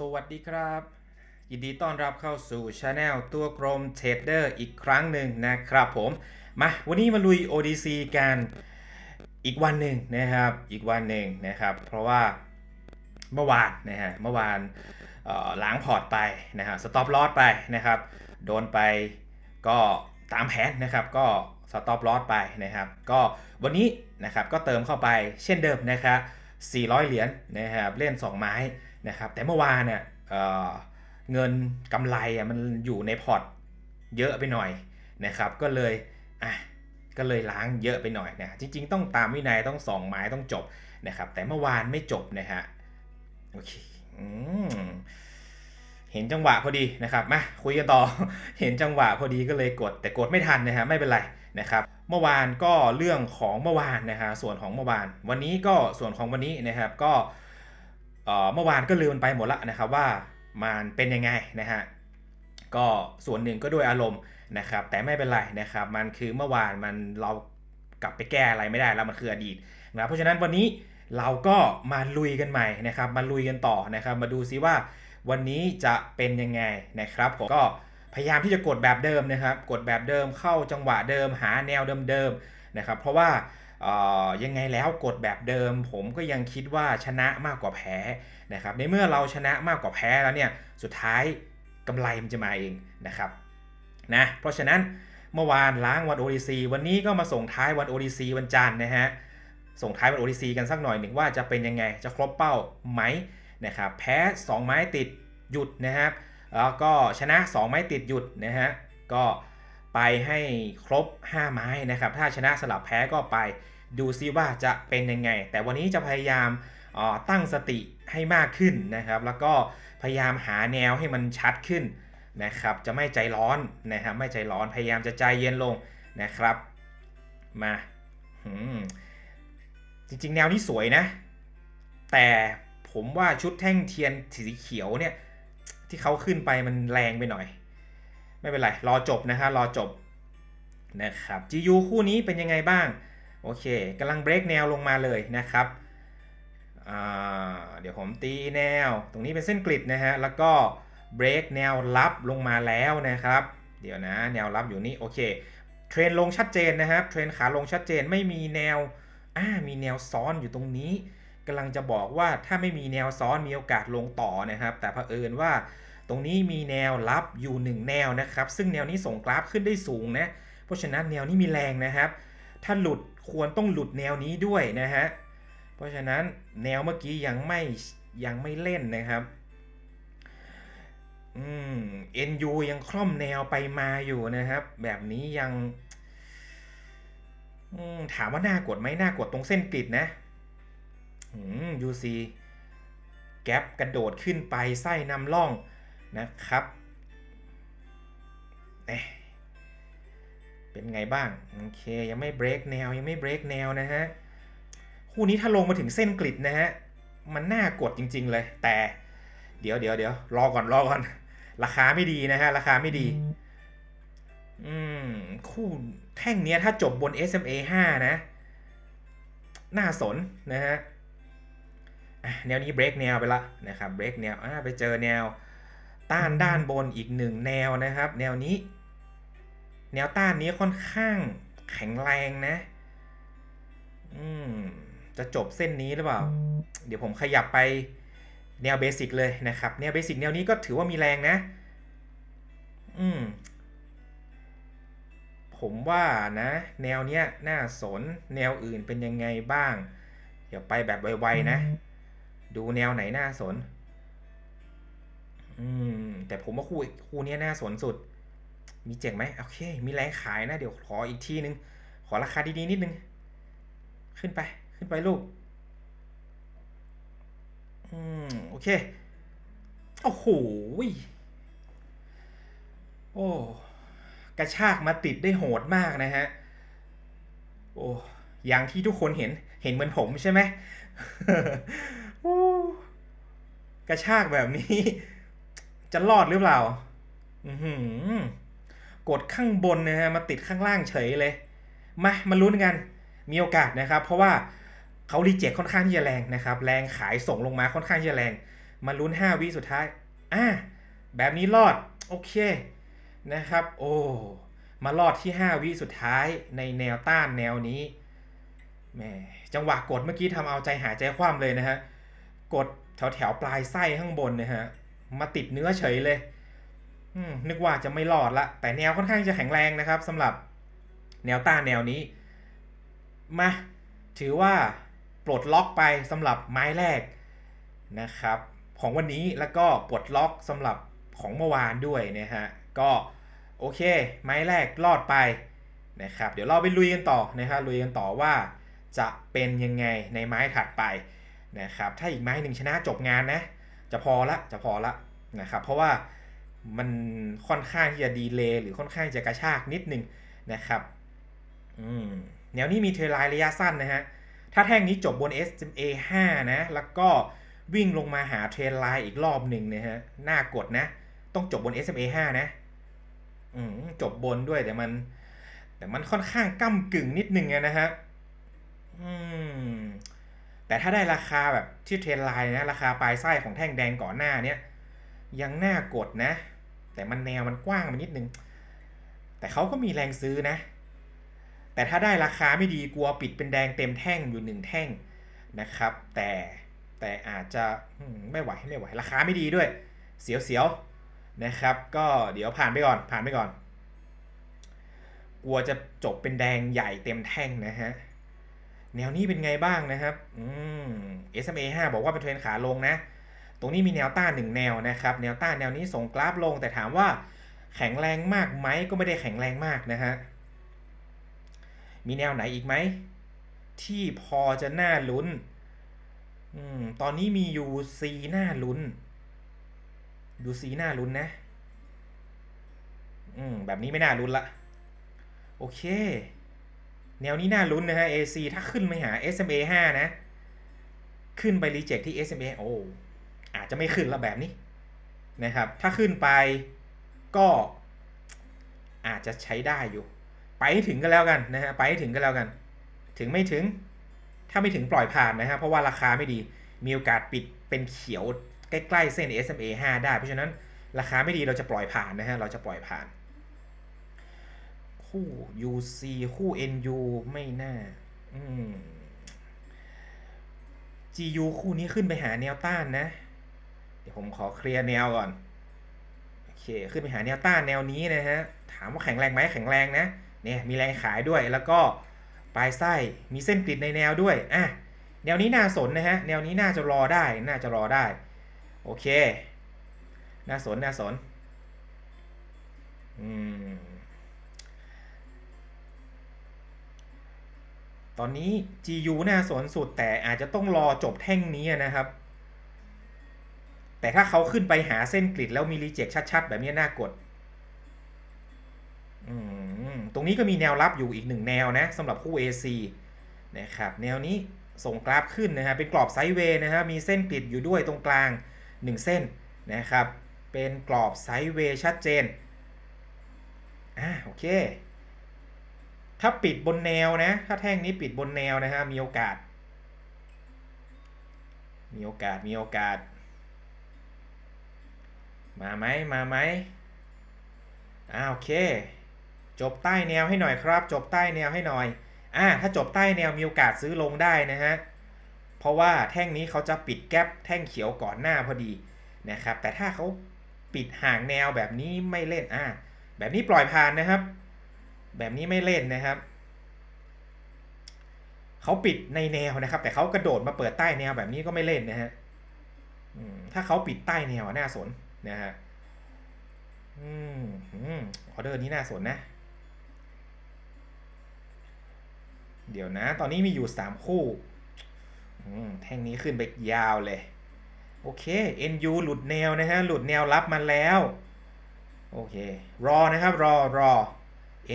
สวัสดีครับ ยินดีต้อนรับเข้าสู่ช anel ตัวกรมเทรดเดอร์อีกครั้งหนึ่งนะครับผม มาวันนี้มาลุย ODC กันอีกวันหนึ่งนะครับ อีกวันหนึ่งนะครับ เพราะว่าเมื่อวานนะฮะเมื่อวานล้างพอร์ตไปนะฮะสต็อปลอสไปนะครับ โดนไปก็ตามแผนนะครับ ก็สต็อปลอสไปนะครับ ก็วันนี้นะครับก็เติมเข้าไปเช่นเดิมนะครับ400 เหรียญนะครับเล่น 2 ไม้ นะครับแต่เมื่อวานเนี่ยเเงินกำไรอะมันอยู่ในพอร์ตเยอะไปหน่อยนะครับ ก็เลยอะก็เลยล้างเยอะไปหน่อยนะจริง ๆ ต้องตามวินัยต้องสองไม้ต้องจบนะครับแต่เมื่อวานไม่จบนะฮะโอเคอเห็นจังหวะพอดีนะครับมาคุยกันต่อเห็นจังหวะพอดีก็เลยกด แต่กดไม่ทันนะฮะไม่เป็นไรนะครับเมื่อวานก็เรื่องของเมื่อวานนะฮะส่วนของเมื่อวาน วันนี้ก็ส่วนของวันนี้นะครับก็ เมื่อวานก็ลืมมันไปหมดละนะครับว่ามันเป็นยังไงนะฮะก็ส่วนหนึ่งก็ด้วยอารมณ์นะครับ แต่ไม่เป็นไรนะครับ มันคือเมื่อวานมันเรากลับไปแก้อะไรไม่ได้แล้วมันคืออดีตนะเพราะฉะนั้นวันนี้เราก็มาลุยกันใหม่นะครับมาลุยกันต่อนะครับ มาดูซิว่าวันนี้จะเป็นยังไงนะครับผมก็พยายามที่จะกดแบบเดิมนะครับ กดแบบเดิมเข้าจังหวะเดิมหาแนวเดิมๆนะครับ เพราะว่า ยังไงแล้วกดแบบเดิม ผมก็ยังคิดว่าชนะมากกว่าแพ้นะครับในเมื่อเราชนะมากกว่าแพ้แล้วเนี่ยสุดท้ายกำไรมันจะมาเองนะครับนะเพราะฉะนั้นเมื่อวานล้างวัน ODC วันนี้ก็มาส่งท้ายวัน ODC วันจันทร์นะฮะส่งท้ายวัน ODC กันสักหน่อยหนึ่งว่าจะเป็นยังไงจะครบเป้าไหมนะครับแพ้ 2 ไม้ติดหยุดนะครับแล้วก็ชนะ 2 ไม้ติดหยุดนะฮะก็ไปให้ครบ 5 ไม้นะครับถ้าชนะสลับแพ้ก็ไป ดูซิว่าจะเป็นยังไง แต่วันนี้จะพยายามตั้งสติให้มากขึ้นนะครับ แล้วก็พยายามหาแนวให้มันชัดขึ้นนะครับ จะไม่ใจร้อนนะครับ ไม่ใจร้อน พยายามจะใจเย็นลงนะครับ มาจริงๆ แนวนี้สวยนะ แต่ผมว่าชุดแท่งเทียนสีเขียวเนี่ย ที่เขาขึ้นไปมันแรงไปหน่อย ไม่เป็นไร รอจบนะฮะรอจบนะครับ GU คู่นี้เป็นยังไงบ้าง โอเคกำลังเบรกแนวลงมาเลยนะครับเดี๋ยวผมตีแนว ตรงนี้เป็นเส้นกริดนะฮะ แล้วก็เบรกแนวรับลงมาแล้วนะครับ เดี๋ยวนะ แนวรับอยู่นี่ โอเค เทรนลงชัดเจนนะครับ เทรนขาลงชัดเจน ไม่มีแนว อ่า มีแนวซ้อนอยู่ตรงนี้กำลังจะบอกว่าถ้าไม่มีแนวซ้อนมีโอกาสลงต่อนะครับ แต่เผอิญว่าตรงนี้มีแนวรับอยู่1แนวนะครับ ซึ่งแนวนี้ส่งกราฟขึ้นได้สูงนะ เพราะฉะนั้นแนวนี้มีแรงนะครับ ถ้าหลุด ควรต้องหลุดแนวนี้ด้วยนะฮะ เพราะฉะนั้นแนวเมื่อกี้ยังไม่ยังไม่เล่นนะครับอืม NU ยังคล่อมแนวไปมาอยู่นะครับ แบบนี้ยังถามว่าน่ากดไหมน่ากดตรงเส้นกริดนะอืม UC แก๊ปกระโดดขึ้นไปไส้นำล่องนะครับเอ๊ะ เป็นไงบ้างโอเคยังไม่เบรกแนวยังไม่เบรกแนวนะฮะคู่นี้ถ้าลงมาถึงเส้นกริดนะฮะมันน่ากดจริง ๆ เลย แต่เดี๋ยวเดี๋ยวเดี๋ยวรอก่อนรอก่อน ราคาไม่ดีนะฮะราคาไม่ดี อืมคู่แท่งเนี้ยถ้าจบบน SMA 5 นะ น่าสนนะฮะแนวนี้เบรกแนวไปละนะครับเบรกแนวไปเจอแนวต้านด้านบนอีกหนึ่งแนวนะครับ แนวนี้ แนวต้านนี้ค่อนข้างแข็งแรงนะ อืม จะจบเส้นนี้หรือเปล่า เดี๋ยวผมขยับไปแนวเบสิกเลยนะครับ แนวเบสิกแนวนี้ก็ถือว่ามีแรงนะ อืม ผมว่านะ แนวเนี้ยน่าสน แนวอื่นเป็นยังไงบ้าง เดี๋ยวไปแบบไวๆนะ ดูแนวไหนน่าสน อืม แต่ผมว่าคู่คู่นี้น่าสนสุด มีเจ๋งไหมโอเค มีแรงขายนะ เดี๋ยวขออีกทีนึง ขอราคาดีๆนิดนึง ขึ้นไป ขึ้นไปลูก อืม โอเค โอ้โหยโอ้ กระชากมาติดได้โหดมากนะฮะ โอ้ อย่างที่ทุกคนเห็น เห็นเหมือนผมใช่ไหมโอ้ กระชากแบบนี้ จะรอดหรือเปล่า อือหือ กดข้างบนนะฮะมาติดข้างล่างเฉยเลย มามาลุ้นกันมีโอกาสนะครับ เพราะว่าเขารีเจ็คค่อนข้างที่จะแรงนะครับ แรงขายส่งลงมาค่อนข้างที่จะแรง มาลุ้น 5 วิสุดท้ายอะแบบนี้รอดโอเคนะครับ โอ้มารอดที่ 5 วิสุดท้ายในแนวต้านแนวนี้แหมจังหวะกดเมื่อกี้ทำเอาใจหายใจคว่ำเลยนะฮะกดแถวแถวปลายไส้ข้างบนนะฮะมาติดเนื้อเฉยเลย นึกว่าจะไม่รอดละ แต่แนวค่อนข้างจะแข็งแรงนะครับสำหรับแนวต้านแนวนี้ มา ถือว่าปลดล็อกไปสำหรับไม้แรกนะครับ ของวันนี้แล้วก็ปลดล็อกสำหรับของเมื่อวานด้วยนะฮะ ก็โอเค ไม้แรกรอดไปนะครับ เดี๋ยวเราไปลุยกันต่อนะครับลุยกันต่อว่าจะเป็นยังไงในไม้ถัดไปนะครับ ถ้าอีกไม้หนึ่งชนะจบงานนะ จะพอละจะพอละนะครับ เพราะว่า มันค่อนข้างที่จะดีเลย์หรือค่อนข้างจะกระชากนิดนึงนะครับอืมแนวนี้มีเทรลไลน์ระยะสั้นนะฮะ ถ้าแท่งนี้จบบน SMA 5 นะ แล้วก็วิ่งลงมาหาเทรนไลน์อีกรอบหนึ่งนะฮะ น่ากดนะ ต้องจบบน SMA 5 นะอืมจบบนด้วยแต่มัน แต่มันค่อนข้างก้ากึ่งนิดนึงนะฮะอืมแต่ถ้าได้ราคาแบบที่เทรนไลน์นะ ราคาปลายไส้ของแท่งแดงก่อนหน้าเนี้ยยังน่ากดนะ แต่มันแนวมันกว้างไปนิดนึง แต่เขาก็มีแรงซื้อนะ แต่ถ้าได้ราคาไม่ดีกลัวปิดเป็นแดงเต็มแท่งอยู่หนึ่งแท่งนะครับ แต่แต่อาจจะไม่ไหวไม่ไหว ราคาไม่ดีด้วย เสียวๆนะครับ ก็เดี๋ยวผ่านไปก่อนผ่านไปก่อน กลัวจะจบเป็นแดงใหญ่เต็มแท่งนะฮะแนวนี้เป็นไงบ้างนะครับ อืม SMA 5 บอกว่าเป็นเทรนขาลงนะ ตรงนี้มีแนวต้านหนึ่งแนวนะครับ แนวต้านแนวนี้ส่งกราฟลง แต่ถามว่าแข็งแรงมากไหมก็ไม่ได้แข็งแรงมากนะฮะ มีแนวไหนอีกไหม ที่พอจะน่าลุ้นอืมตอนนี้มี UC น่าลุ้น UC น่าลุ้นนะ อืม แบบนี้ไม่น่าลุ้นละ โอเค แนวนี้น่าลุ้นนะฮะ AC ถ้าขึ้นไปหา SMA 5 นะ ขึ้นไปรีเจ็คที่ SMA โอ้ อาจจะไม่ขึ้นละแบบนี้นะครับ ถ้าขึ้นไปก็อาจจะใช้ได้อยู่ ไปให้ถึงก็แล้วกันนะฮะไปให้ถึงก็แล้วกัน ถึงไม่ถึง ถ้าไม่ถึงปล่อยผ่านนะฮะเพราะว่าราคาไม่ดีมีโอกาสปิดเป็นเขียวใกล้ๆเส้น SMA 5 ได้ เพราะฉะนั้นราคาไม่ดีเราจะปล่อยผ่านนะฮะเราจะปล่อยผ่าน คู่ UC คู่ NU ไม่น่าอืม GU คู่นี้ขึ้นไปหาแนวต้านนะ ดี๋ยวผมขอเคลียร์แนวก่อน โอเค ขึ้นไปหาแนวต้านแนวนี้นะฮะ ถามว่าแข็งแรงไหมแข็งแรงนะ เนี่ยมีแรงขายด้วย แล้วก็ปลายไส้มีเส้นกริดในแนวด้วย อะ แนวนี้น่าสนนะฮะ แนวนี้น่าจะรอได้ น่าจะรอได้ โอเค น่าสน น่าสน อืม ตอนนี้ GU น่าสนสุดแต่อาจจะต้องรอจบแท่งนี้นะครับ แต่ถ้าเขาขึ้นไปหาเส้นกริดแล้วมีรีเจ็คชัดๆ แบบนี้น่ากดตรงนี้ก็มีแนวรับอยู่อีกหนึ่งแนวนะสำหรับคู่ AC นะครับแนวนี้ส่งกราฟขึ้นนะฮะเป็นกรอบไซด์เวย์นะฮะมีเส้นกริดอยู่ด้วยตรงกลาง 1 เส้นนะครับเป็นกรอบไซด์เวย์ชัดเจนอ่าโอเค ถ้าปิดบนแนวนะ ถ้าแท่งนี้ปิดบนแนวนะฮะมีโอกาส มีโอกาสมีโอกาส มาไหมมาไหมอ่าโอเค จบใต้แนวให้หน่อยครับ จบใต้แนวให้หน่อยอ่าถ้าจบใต้แนวมีโอกาสซื้อลงได้นะฮะเพราะว่าแท่งนี้เขาจะปิดแกลบแท่งเขียวก่อนหน้าพอดีนะครับแต่ถ้าเขาปิดห่างแนวแบบนี้ไม่เล่นอ่าแบบนี้ปล่อยผ่านนะครับ แบบนี้ไม่เล่นนะครับเขาปิดในแนวนะครับ แต่เขากระโดดมาเปิดใต้แนวแบบนี้ก็ไม่เล่นนะฮะอืมถ้าเขาปิดใต้แนวน่าสน นะฮะอืมออเดอร์นี้น่าสนนะ เดี๋ยวนะ ตอนนี้มีอยู่ 3 คู่แท่งนี้ขึ้นไปยาวเลย โอเค NU หลุดแนวนะฮะ หลุดแนวรับมาแล้ว โอเค รอนะครับ รอรอ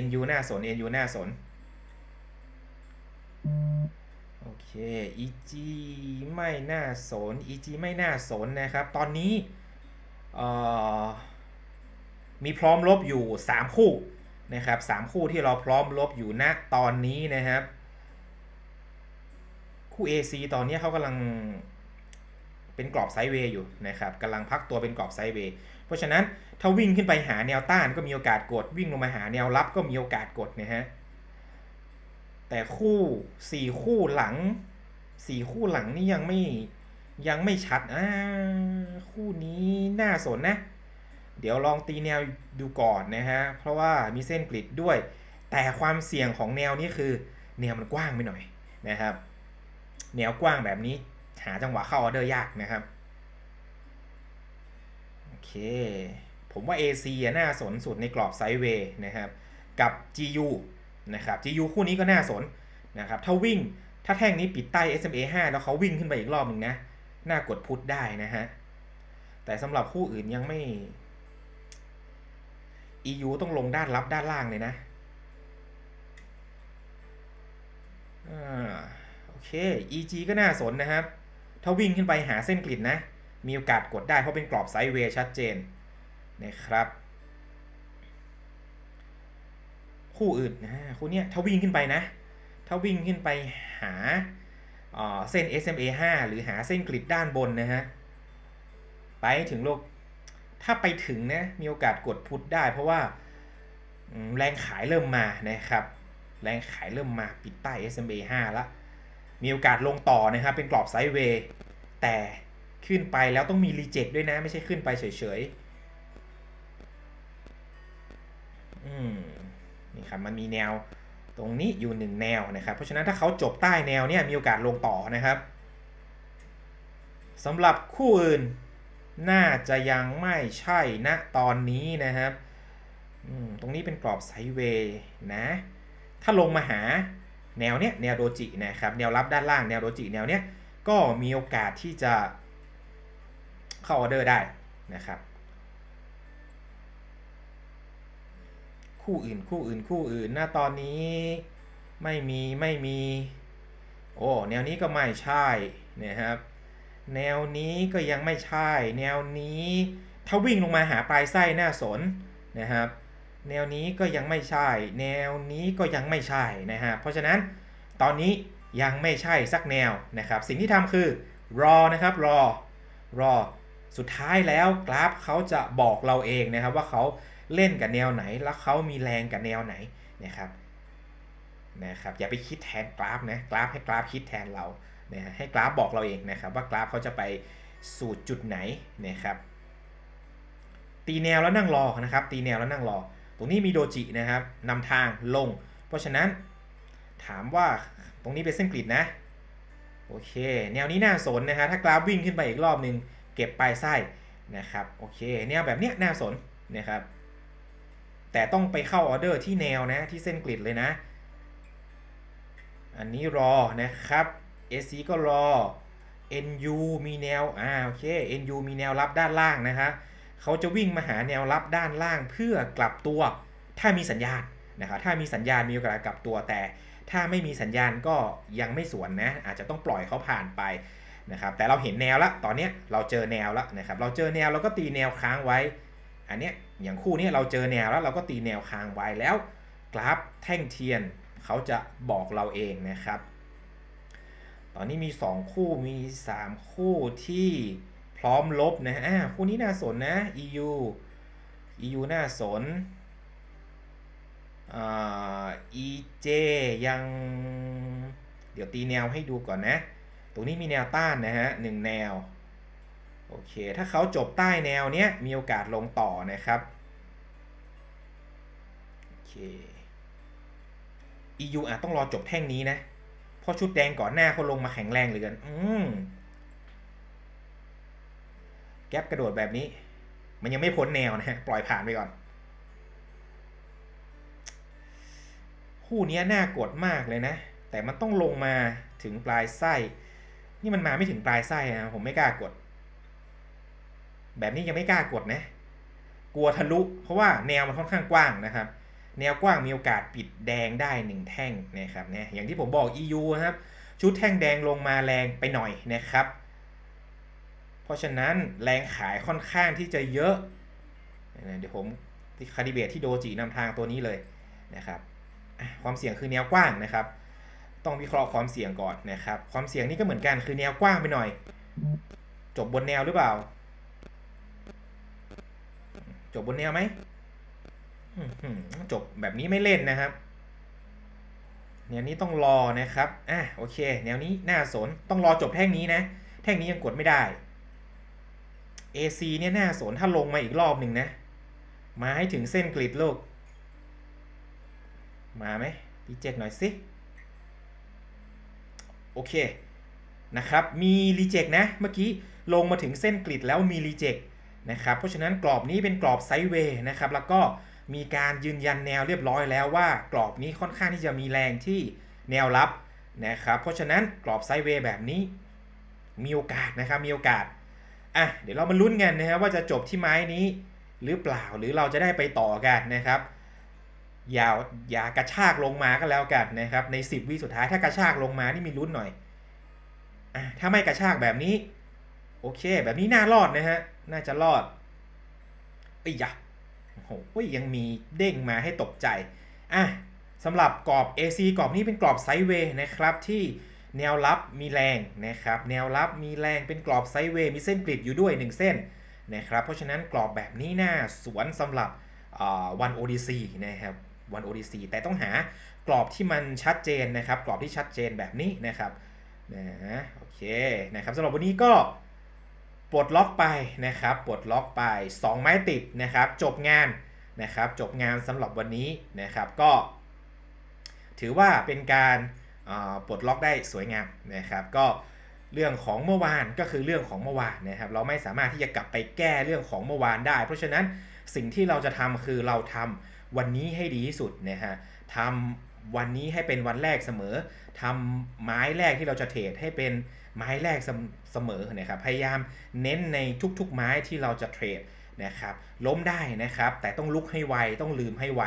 NU น่าสน NU น่าสน โอเค EG ไม่น่าสน EG ไม่น่าสนนะครับ ตอนนี้ มีพร้อมลบอยู่ 3 คู่นะครับ3คู่ที่เราพร้อมลบอยู่ณตอนนี้นะครับ คู่ AC ตอนนี้เขากำลังเป็นกรอบไซด์เวย์อยู่นะครับกำลังพักตัวเป็นกรอบไซด์เวย์เพราะฉะนั้นถ้าวิ่งขึ้นไปหาแนวต้านก็มีโอกาสกดวิ่งลงมาหาแนวรับก็มีโอกาสกดนะฮะแต่คู่สี่คู่หลังสี่คู่หลังนี่ยังไม่ ยังไม่ชัดอ่าคู่นี้น่าสนนะ เดี๋ยวลองตีแนวดูก่อนนะฮะ เพราะว่ามีเส้นกริดด้วย แต่ความเสี่ยงของแนวนี้คือ แนวมันกว้างไปหน่อยนะครับ แนวกว้างแบบนี้ หาจังหวะเข้าออเดอร์ยากนะครับ โอเค ผมว่า AC น่าสนสุดในกรอบไซด์เวย์นะครับ กับ GU นะครับ GU คู่นี้ก็น่าสนนะครับ ถ้าวิ่งถ้าแท่งนี้ปิดใต้ SMA 5 แล้วเขาวิ่งขึ้นไปอีกรอบหนึ่งนะ น่ากดพุทได้นะฮะ แต่สำหรับคู่อื่นยังไม่ EU ต้องลงด้านรับด้านล่างเลยนะอ่าโอเค EG ก็น่าสนนะครับ ถ้าวิ่งขึ้นไปหาเส้นกริดนะ มีโอกาสกดได้เพราะเป็นกรอบไซด์เวย์ชัดเจนนะครับ คู่อื่นนะคู่เนี้ยถ้าวิ่งขึ้นไปนะ ถ้าวิ่งขึ้นไปหา เส้น SMA 5 หรือหาเส้นกริดด้านบนนะฮะ ไปถึงโลก ถ้าไปถึงนะมีโอกาสกดพุทได้ เพราะว่าแรงขายเริ่มมานะครับ แรงขายเริ่มมาปิดใต้ SMA 5ล้วมีโอกาสลงต่อนะครับ เป็นกรอบไซด์เวย์แต่ขึ้นไปแล้วต้องมีรีเจ็คด้วยนะ ไม่ใช่ขึ้นไปเฉยๆ อืมนี่ครับมันมีแนว ตรงนี้อยู่หนึ่งแนวนะครับ เพราะฉะนั้นถ้าเขาจบใต้แนวเนี่ยมีโอกาสลงต่อนะครับสำหรับคู่อื่นน่าจะยังไม่ใช่ณตอนนี้นะครับตรงนี้เป็นกรอบไซเวย์นะ ถ้าลงมาหาแนวเนี้ยแนวโดจินะครับแนวรับด้านล่างแนวโดจิแนวเนี้ยก็มีโอกาสที่จะเข้าออเดอร์ได้นะครับ คู่อื่น คู่อื่น คู่อื่นหน้าตอนนี้ไม่มีไม่มี โอ้แนวนี้ก็ไม่ใช่นะครับ แนวนี้ก็ยังไม่ใช่ แนวนี้ถ้าวิ่งลงมาหาปลายไส้หน่าสนนะครับ แนวนี้ก็ยังไม่ใช่ แนวนี้ก็ยังไม่ใช่นะฮะเพราะฉะนั้นตอนนี้ยังไม่ใช่สักแนวนะครับ สิ่งที่ทำคือรอนะครับรอรอสุดท้ายแล้วกราฟเขาจะบอกเราเองนะครับว่าเขา เล่นกับแนวไหน แล้วเขามีแรงกับแนวไหนนะครับนะครับอย่าไปคิดแทนกราฟนะกราฟให้กราฟคิดแทนเรานะให้กราฟบอกเราเองนะครับว่ากราฟเขาจะไปสู่จุดไหนนะครับตีแนวแล้วนั่งรอนะครับ ตีแนวแล้วนั่งรอ ตรงนี้มีโดจินะครับนำทางลง เพราะฉะนั้นถามว่าตรงนี้เป็นเส้นกริดนะโอเค แนวนี้น่าสนนะฮะถ้ากราฟวิ่งขึ้นไปอีกรอบหนึ่งเก็บปลายไส้นะครับโอเค แนวแบบเนี้ยน่าสนนะครับ แต่ต้องไปเข้าออเดอร์ที่แนวนะที่เส้นกริดเลยนะ อันนี้รอนะครับ SC ก็รอ NU มีแนวอ่าโอเค NU มีแนวรับด้านล่างนะคะเขาจะวิ่งมาหาแนวรับด้านล่างเพื่อกลับตัว ถ้ามีสัญญาณนะครับถ้ามีสัญญาณมีโอกาสกลับตัวแต่ถ้าไม่มีสัญญาณก็ยังไม่สวนนะ อาจจะต้องปล่อยเขาผ่านไปนะครับแต่เราเห็นแนวแล้วตอนนี้เราเจอแนวแล้วนะครับเราเจอแนวเราก็ตีแนวค้างไว้ อันเนี้ยอย่างคู่นี้เราเจอแนวแล้วเราก็ตีแนวค้างไว้แล้ว กราฟแท่งเทียนเขาจะบอกเราเองนะครับ ตอนนี้มี 2 คู่มี 3 คู่ที่พร้อมลบนะฮะอ่าคู่นี้น่าสนนะ EU EU น่าสนอ่า EJ ยัง เดี๋ยวตีแนวให้ดูก่อนนะ ตรงนี้มีแนวต้านนะฮะหนึ่งแนว โอเค ถ้าเขาจบใต้แนวเนี้ยมีโอกาสลงต่อนะครับโอเค EU อาจต้องรอจบแท่งนี้นะ เพราะชุดแดงก่อนหน้าเขาลงมาแข็งแรงเหลือเกินอืมแก๊ปกระโดดแบบนี้ มันยังไม่พ้นแนวนะ ปล่อยผ่านไปก่อน คู่นี้น่ากดมากเลยนะ แต่มันต้องลงมาถึงปลายไส้ นี่มันมาไม่ถึงปลายไส้นะผมไม่กล้ากด แบบนี้ยังไม่กล้ากดนะ กลัวทะลุ เพราะว่าแนวมันค่อนข้างกว้างนะครับ แนวกว้างมีโอกาสปิดแดงได้หนึ่งแท่งนะครับเนี่ยอย่างที่ผมบอก EU นะครับ ชุดแท่งแดงลงมาแรงไปหน่อยนะครับ เพราะฉะนั้นแรงขายค่อนข้างที่จะเยอะ เดี๋ยวผมคาดิเบตที่โดจินำทางตัวนี้เลยนะครับ ความเสี่ยงคือแนวกว้างนะครับ ต้องวิเคราะห์ความเสี่ยงก่อนนะครับ ความเสี่ยงนี่ก็เหมือนกันคือแนวกว้างไปหน่อย จบบนแนวหรือเปล่า จบบนแนวไหมจบแบบนี้ไม่เล่นนะครับ แนวนี้ต้องรอนะครับ อะโอเค แนวนี้น่าสน ต้องรอจบแท่งนี้นะ แท่งนี้ยังกดไม่ได้ AC เนี่ยน่าสน ถ้าลงมาอีกรอบหนึ่งนะ มาให้ถึงเส้นกริดโลกมาไหมรีเจ็คหน่อยสิ โอเคนะครับ มีรีเจ็คนะ เมื่อกี้ลงมาถึงเส้นกริดแล้วมีรีเจ็ค นะครับ เพราะฉะนั้นกรอบนี้เป็นกรอบไซด์เวย์นะครับ แล้วก็มีการยืนยันแนวเรียบร้อยแล้วว่ากรอบนี้ค่อนข้างที่จะมีแรงที่แนวรับนะครับ เพราะฉะนั้นกรอบไซด์เวย์แบบนี้มีโอกาสนะครับ มีโอกาส อะ เดี๋ยวเรามาลุ้นกันนะครับว่าจะจบที่ไม้นี้หรือเปล่า หรือเราจะได้ไปต่อกันนะครับ อย่าอย่ากระชากลงมาก็แล้วกันนะครับ ใน 10วิสุดท้ายถ้ากระชากลงมานี่มีลุ้นหน่อย อะ ถ้าไม่กระชากแบบนี้ โอเค แบบนี้น่ารอดนะฮะ น่าจะรอดเอ้ยะโอ้โหยังมีเด้งมาให้ตกใจ อะสำหรับกรอบ AC กรอบนี้เป็นกรอบไซด์เวย์นะครับที่แนวรับมีแรงนะครับ แนวรับมีแรงเป็นกรอบไซด์เวย์มีเส้นกริดอยู่ด้วย 1 เส้นนะครับ เพราะฉะนั้นกรอบแบบนี้น่าสวนสำหรับวันโอดีซีนะครับวันโอดีซีแต่ต้องหากรอบที่มันชัดเจนนะครับ กรอบที่ชัดเจนแบบนี้นะครับนะโอเคนะครับสำหรับวันนี้ก็ ปลดล็อกไปนะครับปลดล็อกไป 2 ไม้ติดนะครับ จบงานนะครับ จบงานสำหรับวันนี้นะครับก็ ถือว่าเป็นการปลดล็อกได้สวยงามนะครับ ก็เรื่องของเมื่อวานก็คือเรื่องของเมื่อวานนะครับ เราไม่สามารถที่จะกลับไปแก้เรื่องของเมื่อวานได้ เพราะฉะนั้นสิ่งที่เราจะทำคือเราทำวันนี้ให้ดีที่สุดนะฮะทำวันนี้ให้เป็นวันแรกเสมอทำไม้แรกที่เราจะเทรดให้เป็นไม้แรก เสมเสมอนะครับ พยายามเน้นในทุกๆไม้ที่เราจะเทรดนะครับ ล้มได้นะครับ แต่ต้องลุกให้ไว ต้องลืมให้ไว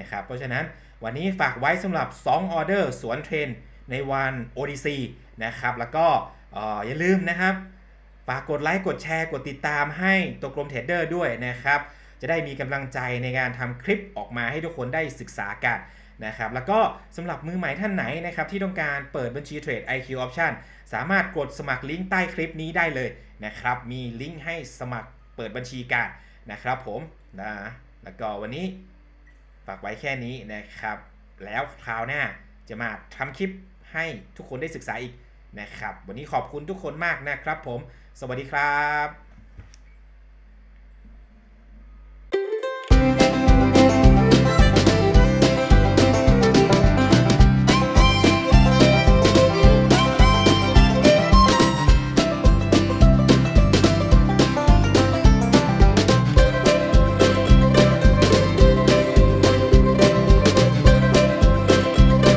นะครับ เพราะฉะนั้นวันนี้ฝากไว้สำหรับ 2 ออเดอร์สวนเทรนในวัน ODC นะครับ แล้วก็ออย่าลืมนะครับฝากกดไลค์ กดแชร์ กดติดตามให้ตัวกรมเทรดเดอร์ด้วยนะครับ จะได้มีกำลังใจในการทำคลิปออกมาให้ทุกคนได้ศึกษากัน นะครับแล้วก็สำหรับมือใหม่ท่านไหนนะครับที่ต้องการเปิดบัญชีเทรด IQ Option สามารถกดสมัครลิงก์ใต้คลิปนี้ได้เลยนะครับมีลิงก์ให้สมัครเปิดบัญชีกันนะครับผมนะแล้วก็วันนี้ฝากไว้แค่นี้นะครับ แล้วคราวหน้าจะมาทำคลิปให้ทุกคนได้ศึกษาอีกนะครับ วันนี้ขอบคุณทุกคนมากนะครับผม สวัสดีครับ